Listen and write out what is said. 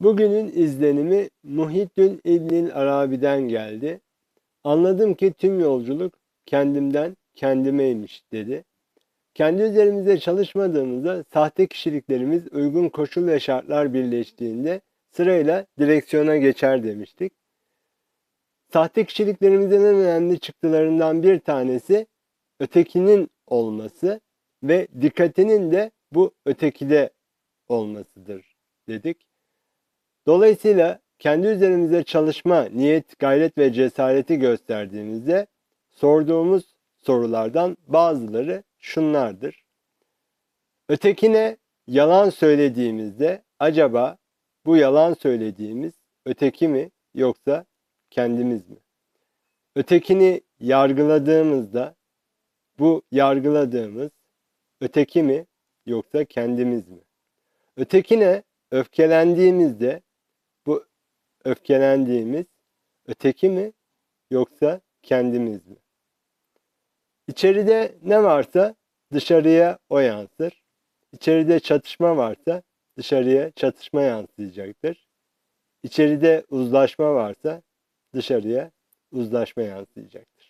Bugünün izlenimi Muhyiddin İbnül Arabi'den geldi. Anladım ki tüm yolculuk kendimden kendimeymiş dedi. Kendi üzerimize çalışmadığımızda sahte kişiliklerimiz uygun koşul ve şartlar birleştiğinde sırayla direksiyona geçer demiştik. Sahte kişiliklerimizin en önemli çıktılarından bir tanesi ötekinin olması ve dikkatinin de bu ötekide olmasıdır dedik. Dolayısıyla kendi üzerimize çalışma, niyet, gayret ve cesareti gösterdiğimizde sorduğumuz sorulardan bazıları şunlardır. Ötekine yalan söylediğimizde acaba bu yalan söylediğimiz öteki mi yoksa kendimiz mi? Ötekini yargıladığımızda bu yargıladığımız öteki mi yoksa kendimiz mi? Ötekine öfkelendiğimizde öfkelendiğimiz öteki mi yoksa kendimiz mi? İçeride ne varsa dışarıya o yansır. İçeride çatışma varsa dışarıya çatışma yansıyacaktır. İçeride uzlaşma varsa dışarıya uzlaşma yansıyacaktır.